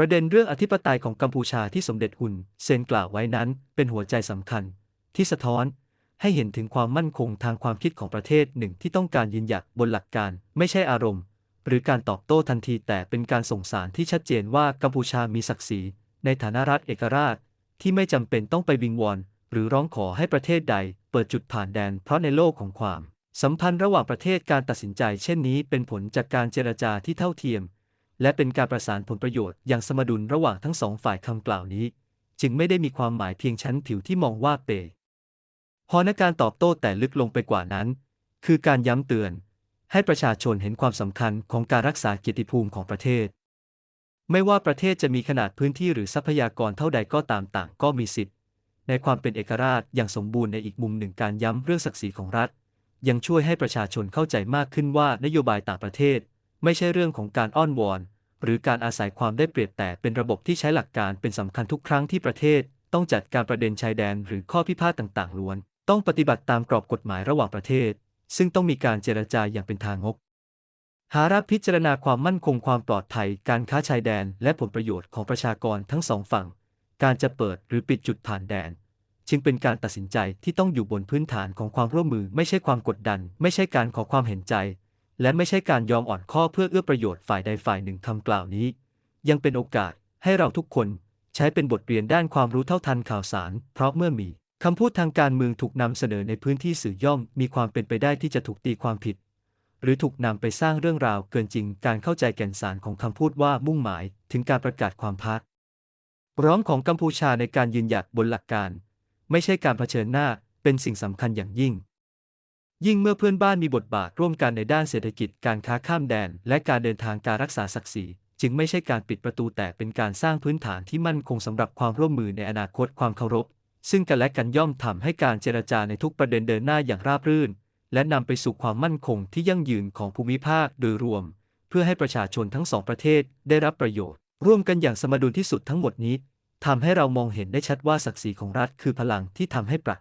ประเด็นเรื่องอธิปไตยของกัมพูชาที่สมเด็จฮุนเซนกล่าวไว้นั้นเป็นหัวใจสำคัญ ที่สะท้อนให้เห็นถึงความมั่นคงทางความคิดของประเทศหนึ่งที่ต้องการยืนหยัดบนหลักการ ไม่ใช่อารมณ์ หรือการตอบโต้ทันทีแต่เป็นการส่งสารที่ชัดเจนว่ากัมพูชามีศักดิ์ศรีในฐานะรัฐเอกราช ที่ไม่จำเป็นต้องไปวิงวอนหรือร้องขอให้ประเทศใด เปิดจุดผ่านแดน เพราะในโลกของความ สัมพันธ์ระหว่างประเทศการตัดสินใจ เช่นนี้เป็นผลจากการเจรจาที่เท่าเทียม และเป็นการประสานผลประโยชน์อย่างสมดุลระหว่างทั้งสองฝ่ายคำกล่าวนี้ จึงไม่ได้มีความหมายเพียงชั้นผิวที่มองว่าเปพอนการตอบโต้แต่ลึกลงไปกว่านั้น คือการย้ำเตือน ให้ประชาชนเห็นความสำคัญของการรักษาเกียรติภูมิของประเทศ ไม่ว่าประเทศจะมีขนาดพื้นที่หรือทรัพยากรเท่าใดก็ตามต่างก็มีสิทธิ์ ในความเป็นเอกราชอย่างสมบูรณ์ในอีกมุมหนึ่งการย้ำเรื่องศักดิ์ศรีของรัฐ ยังช่วยให้ประชาชนเข้าใจมากขึ้นว่านโยบายต่างประเทศ ไม่ใช่เรื่องของการอ้อนวอน หรือการอาศัยความได้เปรียบแต่เป็นระบบที่ใช้หลักการเป็นสำคัญทุกครั้งที่ประเทศ ต้องจัดการประเด็นชายแดนหรือข้อพิพาทต่างๆล้วน ต้องปฏิบัติตามกรอบกฎหมายระหว่างประเทศ ซึ่งต้องมีการเจรจาอย่างเป็นทางงกหารับพิจารณาความมั่นคงความปลอดภัยการค้าชายแดน และผลประโยชน์ของประชากรทั้งสองฝั่ง การจะเปิดหรือปิดจุดผ่านแดน จึงเป็นการตัดสินใจที่ต้องอยู่บนพื้นฐานของความร่วมมือไม่ใช่ความกดดัน ไม่ใช่การขอความเห็นใจ และไม่ใช่การยอมอ่อนข้อเพื่อเอื้อประโยชน์ฝ่ายใดฝ่ายหนึ่งคำกล่าวนี้ ยังเป็นโอกาสให้เราทุกคนใช้เป็นบทเรียนด้านความรู้เท่าทันข่าวสาร เพราะเมื่อมีคำพูดทางการเมืองถูกนำเสนอในพื้นที่สื่อย่อมมีความเป็นไปได้ที่จะถูกตีความผิด หรือถูกนำไปสร้างเรื่องราวเกินจริง การเข้าใจแก่นสารของคำพูดว่ามุ่งหมายถึงการประกาศความพักร้องของกัมพูชาในการยืนหยัดบนหลักการ ไม่ใช่การเผชิญหน้าเป็นสิ่งสำคัญอย่างยิ่ง ยิ่งเมื่อเพื่อนบ้านมีบทบาทร่วมกันในด้านเศรษฐกิจการค้าข้ามแดน และการเดินทางการรักษาศักดิ์ศรีจึงไม่ใช่การปิดประตูแต่เป็นการสร้างพื้นฐานที่มั่นคงสำหรับความร่วมมือในอนาคตความเคารพ ซึ่งกันและกันย่อมทำให้การเจรจาในทุกประเด็นเดินหน้าอย่างราบรื่น และนำไปสู่ความมั่นคงที่ยั่งยืนของภูมิภาคโดยรวม เพื่อให้ประชาชนทั้งสองประเทศได้รับประโยชน์ ร่วมกันอย่างสมดุลที่สุดทั้งหมดนี้ทำให้เรามองเห็นได้ชัดว่าศักดิ์ศรีของรัฐคือพลังที่ทำให้ประ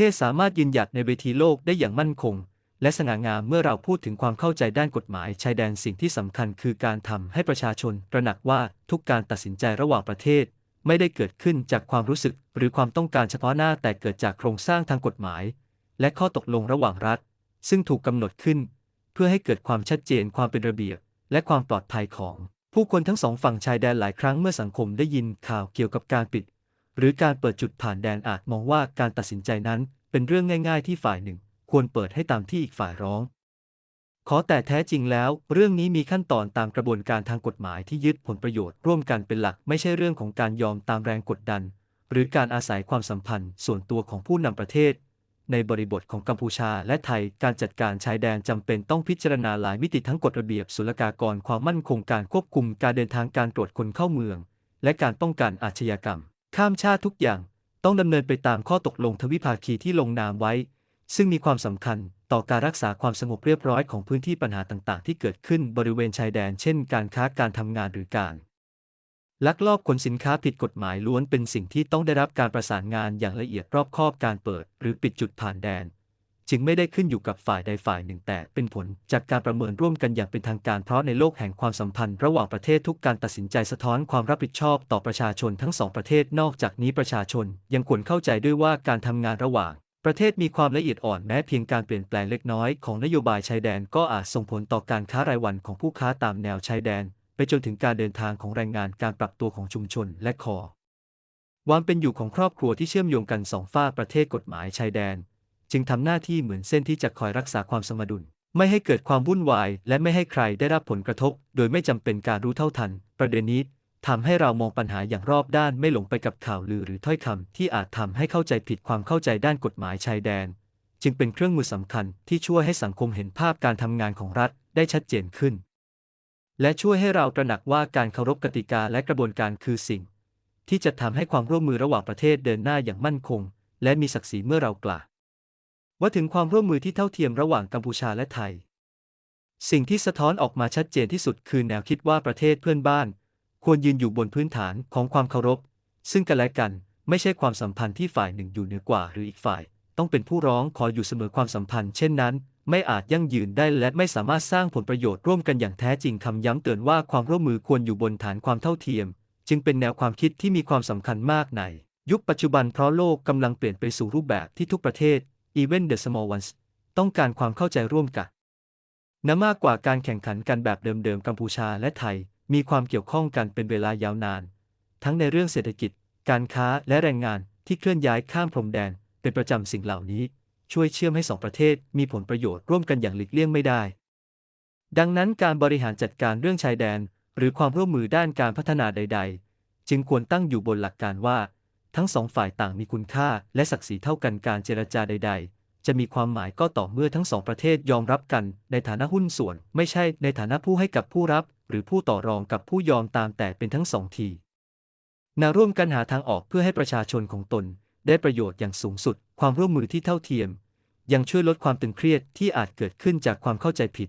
เทศสามารถยืนหยัดในเวทีโลกได้อย่างมั่นคง และสง่างามเมื่อเราพูดถึงความเข้าใจด้านกฎหมายชายแดนสิ่งที่สำคัญคือการทำให้ประชาชนตระหนักว่าทุกการตัดสินใจระหว่างประเทศ ไม่ได้เกิดขึ้นจากความรู้สึกหรือความต้องการเฉพาะหน้าแต่เกิดจากโครงสร้างทางกฎหมาย และข้อตกลงระหว่างรัฐ ซึ่งถูกกำหนดขึ้น เพื่อให้เกิดความชัดเจนความเป็นระเบียบ และความปลอดภัยของ ผู้คนทั้งสองฝั่งชายแดนหลายครั้งเมื่อสังคมได้ยินข่าวเกี่ยวกับการปิด หรือการเปิดจุดผ่านแดนอาจมองว่าการตัดสินใจนั้นเป็นเรื่องง่าย ๆ ที่ฝ่ายหนึ่ง ควรเปิดให้ตามที่อีกฝ่ายร้อง ขอแต่แท้จริงแล้ว เรื่องนี้มีขั้นตอนตามกระบวนการทางกฎหมายที่ยึดผลประโยชน์ร่วมกันเป็นหลักไม่ใช่เรื่องของการยอมตามแรงกดดัน หรือการอาศัยความสัมพันธ์ส่วนตัวของผู้นำประเทศ ในบริบทของกัมพูชาและไทยการจัดการชายแดนจำเป็นต้องพิจารณาหลายมิติทั้งกฎระเบียบศุลกากรความมั่นคงการควบคุมการเดินทางการตรวจคนเข้าเมือง และการป้องกันอาชญากรรม ข้ามชาติทุกอย่างต้องดำเนินไปตามข้อตกลงทวิภาคีที่ลงนามไว้ ซึ่งมีความสำคัญต่อการรักษาความสงบเรียบร้อยของพื้นที่ปัญหาต่างๆ ที่เกิดขึ้นบริเวณชายแดน เช่น การค้าการทำงานหรือการ ลักลอบขนสินค้าผิดกฎหมายล้วนเป็นสิ่งที่ต้องได้รับการประสานงานอย่างละเอียดรอบคอบการเปิด หรือปิดจุดผ่านแดน จึงไม่ได้ขึ้นอยู่กับฝ่ายใดฝ่ายหนึ่งแต่เป็นผลจากการประเมินร่วมกันอย่างเป็นทางการเพราะในโลกแห่งความสัมพันธ์ระหว่างประเทศทุกการตัดสินใจสะท้อนความรับผิดชอบต่อประชาชนทั้งสองประเทศนอกจากนี้ประชาชนยังควรเข้าใจด้วยว่าการทำงานระหว่างประเทศมีความละเอียดอ่อนแม้เพียงการเปลี่ยนแปลงเล็กน้อยของนโยบายชายแดนก็อาจส่งผลต่อการค้ารายวันของผู้ค้าตามแนวชายแดน ไปจนถึงการเดินทางของแรงงานการปรับตัวของชุมชนและคอความเป็นอยู่ของครอบครัวที่เชื่อมโยงกันสองฝ้าประเทศกฎหมายชายแดน จึงทำหน้าที่เหมือนเส้นที่จะคอยรักษาความสมดุล ไม่ให้เกิดความวุ่นวาย และไม่ให้ใครได้รับผลกระทบ โดยไม่จำเป็นการรู้เท่าทัน ประเด็นนี้ทำให้เรามองปัญหาอย่างรอบด้านไม่หลงไปกับข่าวลือหรือถ้อยคำที่อาจทำให้เข้าใจผิดความเข้าใจด้านกฎหมายชายแดน จึงเป็นเครื่องมือสำคัญที่ช่วยให้สังคมเห็นภาพการทำงานของรัฐได้ชัดเจนขึ้น และช่วยให้เราตระหนักว่าการเคารพกติกาและกระบวนการคือสิ่ง ที่จะทำให้ความร่วมมือระหว่างประเทศเดินหน้าอย่างมั่นคง และมีศักดิ์ศรีเมื่อเรากล่า ว่าถึงความร่วมมือที่เท่าเทียมระหว่างกัมพูชาและไทย สิ่งที่สะท้อนออกมาชัดเจนที่สุดคือแนวคิดว่าประเทศเพื่อนบ้าน ควรยืนอยู่บนพื้นฐานของความเคารพ ซึ่งกันและกันไม่ใช่ความสัมพันธ์ที่ฝ่ายหนึ่งอยู่เหนือกว่าหรืออีกฝ่าย ต้องเป็นผู้ร้องขออยู่เสมอความสัมพันธ์ เช่นนั้น ไม่อาจยั่งยืนได้และไม่สามารถสร้างผลประโยชน์ร่วมกันอย่างแท้จริงคำย้ำเตือนว่าความร่วมมือควรอยู่บนฐานความเท่าเทียม จึงเป็นแนวความคิดที่มีความสำคัญมากใน ยุคปัจจุบันเพราะโลกกำลังเปลี่ยนไปสู่รูปแบบที่ทุกประเทศ even the small ones ต้องการความเข้าใจร่วมกันนมากกว่าการแข่งขันกันแบบเดิมๆ กัมพูชาและไทย มีความเกี่ยวข้องกันเป็นเวลายาวนาน ทั้งในเรื่องเศรษฐกิจ การค้าและแรงงานที่เคลื่อนย้ายข้ามพรมแดน เป็นประจำสิ่งเหล่านี้ ช่วยเชื่อมให้สองประเทศมีผลประโยชน์ร่วมกันอย่างหลีกเลี่ยงไม่ได้ ดังนั้นการบริหารจัดการเรื่องชายแดน หรือความร่วมมือด้านการพัฒนาใด ๆ จึงควรตั้งอยู่บนหลักการว่า ทั้งสองฝ่ายต่างมีคุณค่าและศักดิ์ศรีเท่ากันการเจรจาใด ๆ จะมีความหมายก็ต่อเมื่อทั้งสองประเทศยอมรับกัน ในฐานะหุ้นส่วน ไม่ใช่ในฐานะผู้ให้กับผู้รับ หรือผู้ต่อรองกับผู้ยอมตามแต่เป็นทั้งสองทีนาร่วมกันหาทางออกเพื่อให้ประชาชนของตน ได้ประโยชน์อย่างสูงสุด ความร่วมมือที่เท่าเทียม ยังช่วยลดความตึงเครียดที่อาจเกิดขึ้นจากความเข้าใจผิด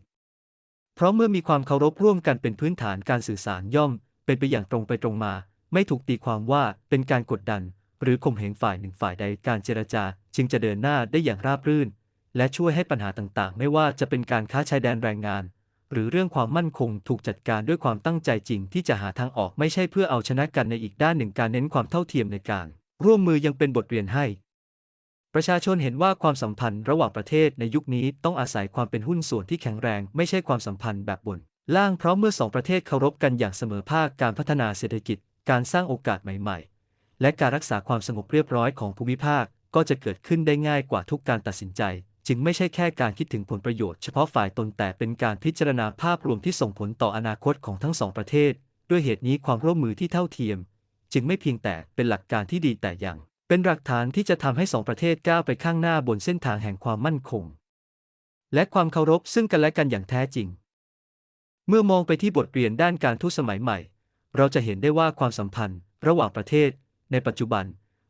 เพราะเมื่อมีความเคารพร่วมกันเป็นพื้นฐานการสื่อสารย่อม เป็นไปอย่างตรงไปตรงมา ไม่ถูกตีความว่าเป็นการกดดัน หรือข่มเหงฝ่ายหนึ่งฝ่ายใดการเจรจาจึงจะเดินหน้าได้อย่างราบรื่น และช่วยให้ปัญหาต่างๆ ไม่ว่าจะเป็นการค้าชายแดนแรงงาน หรือเรื่องความมั่นคงถูกจัดการด้วยความตั้งใจจริงที่จะหาทางออกไม่ใช่เพื่อเอาชนะกันในอีกด้านหนึ่งการเน้นความเท่าเทียมในการ ร่วมมือยังเป็นบทเรียนให้ ประชาชนเห็นว่าความสัมพันธ์ระหว่างประเทศในยุคนี้ต้องอาศัยความเป็นหุ้นส่วนที่แข็งแรง ไม่ใช่ความสัมพันธ์แบบบนล่างเพราะเมื่อสองประเทศเคารพกันอย่างเสมอภาคการพัฒนาเศรษฐกิจ การสร้างโอกาสใหม่ ๆ และการรักษาความสงบเรียบร้อยของภูมิภาคก็จะเกิดขึ้นได้ง่ายกว่าทุกการตัดสินใจ จึงไม่ใช่แค่การคิดถึงผลประโยชน์เฉพาะฝ่ายตนแต่เป็นการพิจารณาภาพรวมที่ส่งผลต่ออนาคตของทั้งสองประเทศ ด้วยเหตุนี้ความร่วมมือที่เท่าเทียม จึงไม่เพียงแต่เป็นหลักการที่ดีแต่ยังเป็นหลักฐานที่จะทำให้สองประเทศก้าวไปข้างหน้าบนเส้นทางแห่งความมั่นคง และความเคารพซึ่งกันและกันอย่างแท้จริง เมื่อมองไปที่บทเรียนด้านการทูตสมัยใหม่ เราจะเห็นได้ว่าความสัมพันธ์ ระหว่างประเทศ ในปัจจุบัน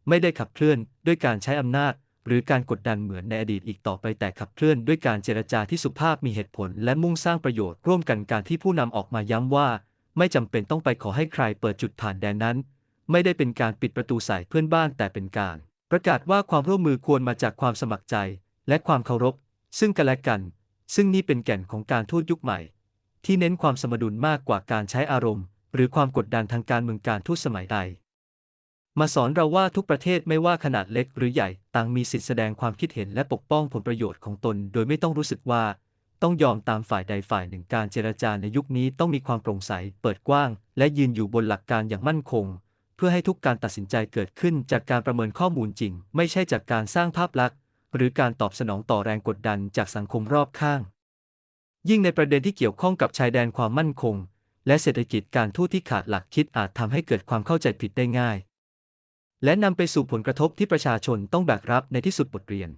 ไม่ได้ขับเคลื่อนด้วยการใช้อำนาจ หรือการกดดันเหมือนในอดีตอีกต่อไปแต่ขับเคลื่อนด้วยการเจรจาที่สุภาพมีเหตุผล และมุ่งสร้างประโยชน์ร่วมกันการที่ผู้นำออกมาย้ำว่า ไม่จำเป็นต้องไปขอให้ใครเปิดจุดผ่านแดนนั้น ไม่ได้เป็นการปิดประตูใส่เพื่อนบ้านแต่เป็นการ ประกาศว่าความร่วมมือควรมาจากความสมัครใจ และความเคารพ ซึ่งกันและกัน ซึ่งนี่เป็นแก่นของการทูตยุคใหม่ ที่เน้นความสมดุลมากกว่าการใช้อารมณ์ หรือความกดดันทางการเมืองการทูตสมัยใด มาสอนเราว่าทุกประเทศไม่ว่าขนาดเล็กหรือใหญ่ ต่างมีสิทธิแสดงความคิดเห็นและปกป้องผลประโยชน์ของตน โดยไม่ต้องรู้สึกว่า ต้องยอมตามฝ่ายใดฝ่ายหนึ่งการเจรจาในยุคนี้ต้องมีความโปร่งใส เปิดกว้าง และยืนอยู่บนหลักการอย่างมั่นคง เพื่อให้ทุกการตัดสินใจเกิดขึ้นจากการประเมินข้อมูลจริง ไม่ใช่จากการสร้างภาพลักษณ์ หรือการตอบสนองต่อแรงกดดันจากสังคมรอบข้าง ยิ่งในประเด็นที่เกี่ยวข้องกับชายแดนความมั่นคง และเศรษฐกิจการทูตที่ขาดหลักคิดอาจทำให้เกิดความเข้าใจผิดได้ง่าย และนำไปสู่ผลกระทบที่ประชาชนต้องแบกรับในที่สุดบทเรียน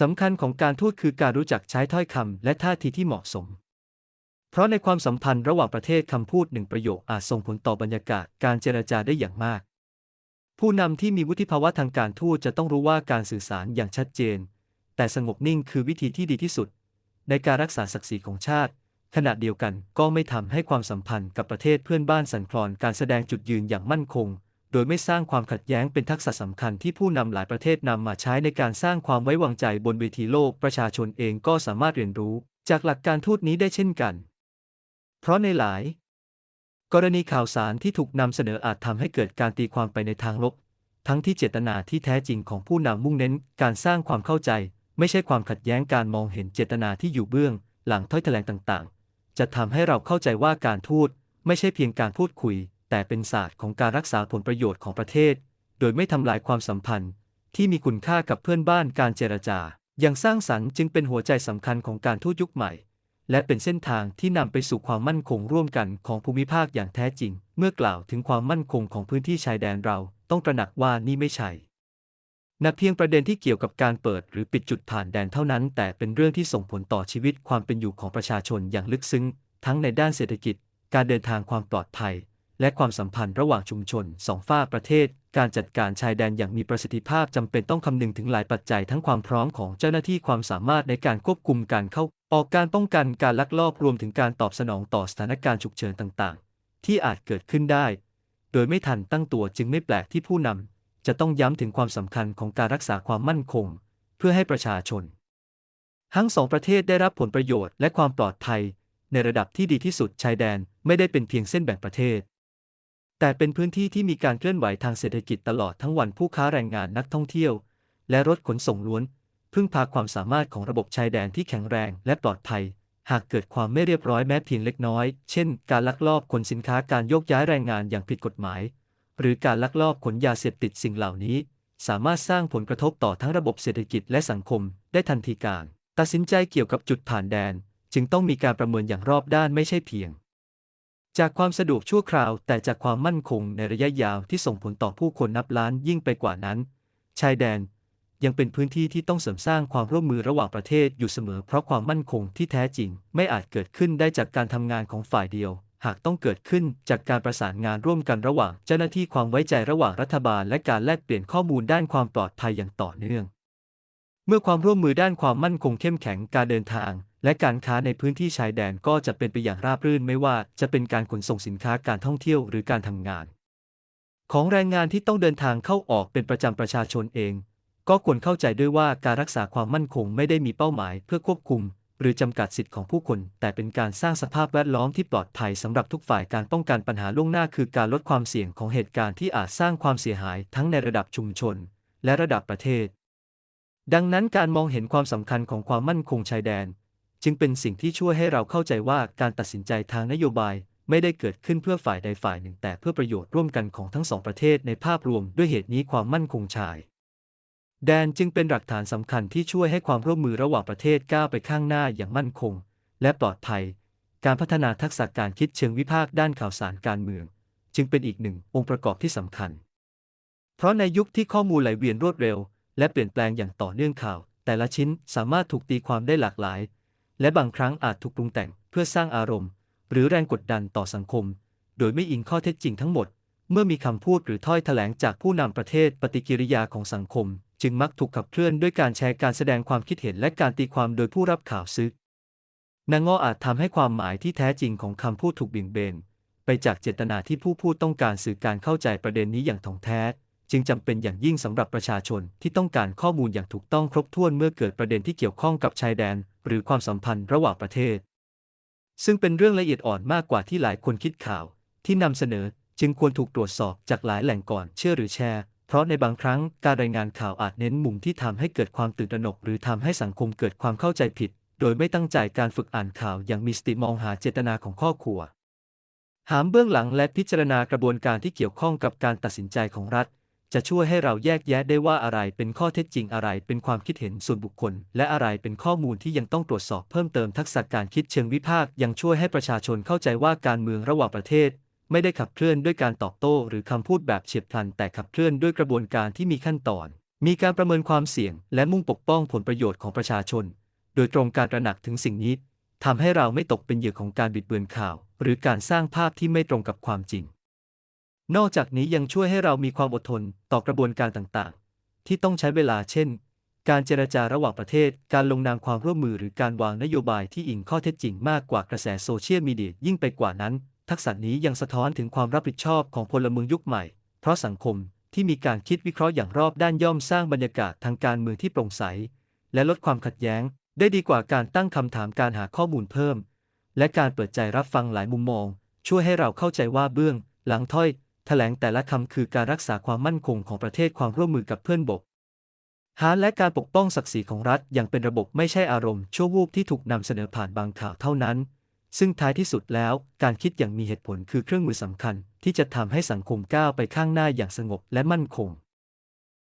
สำคัญของการทูตคือการรู้จักใช้ถ้อยคำและท่าทีที่เหมาะสม เพราะในความสัมพันธ์ระหว่างประเทศคำพูดหนึ่งประโยคอาจส่งผลต่อบรรยากาศการเจรจาได้อย่างมาก ผู้นำที่มีวุฒิภาวะทางการทูตจะต้องรู้ว่าการสื่อสารอย่างชัดเจน แต่สงบนิ่งคือวิธีที่ดีที่สุด ในการรักษาศักดิ์ศรีของชาติ ขณะเดียวกันก็ไม่ทำให้ความสัมพันธ์กับประเทศเพื่อนบ้านสั่นคลอนการแสดงจุดยืนอย่างมั่นคง โดยไม่สร้างความขัดแย้งเป็นทักษะสำคัญที่ผู้นำหลายประเทศนำมาใช้ในการสร้างความไว้วางใจบนเวทีโลกประชาชนเองก็สามารถเรียนรู้ จากหลักการทูตนี้ได้เช่นกัน เพราะในหลาย กรณีข่าวสารที่ถูกนำเสนออาจทำให้เกิดการตีความไปในทางลบ ทั้งที่เจตนาที่แท้จริงของผู้นำมุ่งเน้น การสร้างความเข้าใจ ไม่ใช่ความขัดแย้งการมองเห็นเจตนาที่อยู่เบื้อง หลังถ้อยแถลงต่างๆ จะทำให้เราเข้าใจว่าการทูตไม่ใช่เพียงการพูดคุย แต่เป็นศาสตร์ของการรักษาผลประโยชน์ของประเทศ โดยไม่ทำลายความสัมพันธ์ ที่มีคุณค่ากับเพื่อนบ้านการเจรจา อย่างสร้างสรรค์จึงเป็นหัวใจสำคัญของการทูตยุคใหม่ และเป็นเส้นทางที่นำไปสู่ความมั่นคงร่วมกันของภูมิภาคอย่างแท้จริง เมื่อกล่าวถึงความมั่นคงของพื้นที่ชายแดนเราต้องตระหนักว่านี่ไม่ใช่นับเพียงประเด็นที่เกี่ยวกับการเปิดหรือปิดจุดผ่านแดนเท่านั้น แต่เป็นเรื่องที่ส่งผลต่อชีวิตความเป็นอยู่ของประชาชนอย่างลึกซึ้ง ทั้งในด้านเศรษฐกิจ การเดินทางความปลอดภัย และความสัมพันธ์ระหว่างชุมชนสองฝ้าประเทศ การจัดการชายแดนอย่างมีประสิทธิภาพจำเป็นต้องคำนึงถึงหลายปัจจัยทั้งความพร้อมของเจ้าหน้าที่ความสามารถในการควบคุมการเข้า ออกการป้องกันการลักลอบรวมถึงการตอบสนองต่อสถานการณ์ฉุกเฉินต่างๆ ที่อาจเกิดขึ้นได้ โดยไม่ทันตั้งตัวจึงไม่แปลกที่ผู้นำจะต้องย้ำถึงความสำคัญของการรักษาความมั่นคง เพื่อให้ประชาชน ทั้งสองประเทศได้รับผลประโยชน์และความปลอดภัย ในระดับที่ดีที่สุดชายแดนไม่ได้เป็นเพียงเส้นแบ่งประเทศ แต่เป็นพื้นที่ที่มีการเคลื่อนไหวทางเศรษฐกิจตลอดทั้งวันผู้ค้าแรงงานนักท่องเที่ยว และรถขนส่งล้วน พึ่งพาความสามารถของระบบชายแดนที่แข็งแรงและปลอดภัย หากเกิดความไม่เรียบร้อยแม้เพียงเล็กน้อย เช่น การลักลอบขนสินค้าการโยกย้ายแรงงานอย่างผิดกฎหมาย หรือการลักลอบขนยาเสพติดสิ่งเหล่านี้ สามารถสร้างผลกระทบต่อทั้งระบบเศรษฐกิจและสังคม ได้ทันทีการ ตัดสินใจเกี่ยวกับจุดผ่านแดน จึงต้องมีการประเมินอย่างรอบด้านไม่ใช่เพียง จากความสะดวกชั่วคราว แต่จากความมั่นคงในระยะยาวที่ส่งผลต่อผู้คนนับล้านยิ่งไปกว่านั้น ชายแดนยังเป็นพื้นที่ที่ต้องเสริมสร้างความร่วมมือระหว่างประเทศอยู่เสมอ เพราะความมั่นคงที่แท้จริง ไม่อาจเกิดขึ้นได้จากการทำงานของฝ่ายเดียว หากต้องเกิดขึ้นจากการประสานงานร่วมกันระหว่าง เจ้าหน้าที่ความไว้ใจระหว่างรัฐบาล และการแลกเปลี่ยนข้อมูลด้านความปลอดภัยอย่างต่อเนื่อง เมื่อความร่วมมือด้านความมั่นคงเข้มแข็งการเดินทาง และการค้าในพื้นที่ชายแดนก็จะเป็นไปอย่างราบรื่นไม่ว่าจะเป็นการขนส่งสินค้าการท่องเที่ยวหรือการทำงาน ของแรงงานที่ต้องเดินทางเข้าออกเป็นประจำประชาชนเอง ก็ควรเข้าใจด้วยว่าการรักษาความมั่นคงไม่ได้มีเป้าหมายเพื่อควบคุม หรือจำกัดสิทธิของผู้คน แต่เป็นการสร้างสภาพแวดล้อมที่ปลอดภัยสำหรับทุกฝ่ายการป้องกันปัญหาล่วงหน้าคือการลดความเสี่ยงของเหตุการณ์ที่อาจสร้างความเสียหายทั้งในระดับชุมชน และระดับประเทศ ดังนั้นการมองเห็นความสำคัญของความมั่นคงชายแดน จึงเป็นสิ่งที่ช่วยให้เราเข้าใจว่าการตัดสินใจทางนโยบายไม่ได้เกิดขึ้นเพื่อฝ่ายใดฝ่ายหนึ่งแต่เพื่อประโยชน์ร่วมกันของทั้งสองประเทศในภาพรวมด้วยเหตุนี้ความมั่นคงชาย แดนจึงเป็นหลักฐานสำคัญที่ช่วยให้ความร่วมมือระหว่างประเทศก้าวไปข้างหน้าอย่างมั่นคง และปลอดภัย การพัฒนาทักษะการคิดเชิงวิพากษ์ด้านข่าวสารการเมือง จึงเป็นอีกหนึ่งองค์ประกอบที่สำคัญ เพราะในยุคที่ข้อมูลไหลเวียนรวดเร็ว และเปลี่ยนแปลงอย่างต่อเนื่องข่าว แต่ละชิ้นสามารถถูกตีความได้หลากหลาย และบางครั้งอาจถูกปรุงแต่งเพื่อสร้างอารมณ์ หรือแรงกดดันต่อสังคม โดยไม่อิงข้อเท็จจริงทั้งหมด เมื่อมีคำพูดหรือถ้อยแถลงจากผู้นำประเทศปฏิกิริยาของสังคม จึงมักถูกขับเคลื่อนด้วยการแชร์การแสดงความคิดเห็นและการตีความโดยผู้รับข่าวซึกนางงออาจทำให้ความหมายที่แท้จริงของคำพูดถูกเบี่ยงเบนไปจากเจตนาที่ผู้พูดต้องการสื่อการเข้าใจประเด็นนี้อย่างถ่องแท้ จึงจำเป็นอย่างยิ่งสำหรับประชาชนที่ต้องการข้อมูลอย่างถูกต้องครบถ้วนเมื่อเกิดประเด็นที่เกี่ยวข้องกับชายแดน หรือความสัมพันธ์ระหว่างประเทศ ซึ่งเป็นเรื่องละเอียดอ่อนมากกว่าที่หลายคนคิดข่าว ที่นำเสนอจึงควรถูกตรวจสอบจากหลายแหล่งก่อนเชื่อหรือแชร์ เพราะในบางครั้งการรายงานข่าวอาจเน้นมุมที่ทำให้เกิดความตื่นตระหนก หรือทำให้สังคมเกิดความเข้าใจผิด โดยไม่ตั้งใจการฝึกอ่านข่าวอย่างมีสติมองหาเจตนาของข้อขวหามเบื้องหลังและพิจารณากระบวนการที่เกี่ยวข้องกับการตัดสินใจของรัฐ จะช่วยให้เราแยกแยะได้ว่าอะไรเป็นข้อเท็จจริงอะไรเป็นความคิดเห็นส่วนบุคคล และอะไรเป็นข้อมูลที่ยังต้องตรวจสอบเพิ่มเติมทักษะการคิดเชิงวิพากษ์ยังช่วยให้ประชาชนเข้าใจว่าการเมืองระหว่างประเทศ ไม่ได้ขับเคลื่อนด้วยการตอบโต้ หรือคำพูดแบบเฉียบพลัน แต่ขับเคลื่อนด้วยกระบวนการที่มีขั้นตอน มีการประเมินความเสี่ยง และมุ่งปกป้องผลประโยชน์ของประชาชน โดยตรงการตระหนักถึงสิ่งนี้ทำให้เราไม่ตกเป็นเหยื่อของการบิดเบือนข่าว หรือการสร้างภาพที่ไม่ตรงกับความจริง นอกจากนี้ยังช่วยให้เรามีความอดทนต่อกระบวนการต่างๆ ที่ต้องใช้เวลาเช่น การเจรจาระหว่างประเทศ การลงนามความร่วมมือหรือการวางนโยบายที่อิงข้อเท็จจริงมากกว่ากระแสโซเชียลมีเดียยิ่งไปกว่านั้น ทักษะนี้ยังสะท้อนถึงความรับผิดชอบของพลเมืองยุคใหม่ เพราะสังคมที่มีการคิดวิเคราะห์อย่างรอบด้านย่อมสร้างบรรยากาศทางการเมืองที่โปร่งใส และลดความขัดแย้ง ได้ดีกว่าการตั้งคำถามการหาข้อมูลเพิ่ม และการเปิดใจรับฟังหลายมุมมอง ช่วยให้เราเข้าใจว่าเบื้อง หลังถ้อย แถลงแต่ละคำคือการรักษาความมั่นคงของประเทศความร่วมมือกับเพื่อนบกหาและการปกป้องศักดิ์ศรีของรัฐอย่างเป็นระบบไม่ใช่อารมณ์ชั่ววูบที่ถูกนำเสนอผ่านบางข่าวเท่านั้น ซึ่งท้ายที่สุดแล้ว การคิดอย่างมีเหตุผลคือเครื่องมือสำคัญ ที่จะทำให้สังคมก้าวไปข้างหน้าอย่างสงบและมั่นคง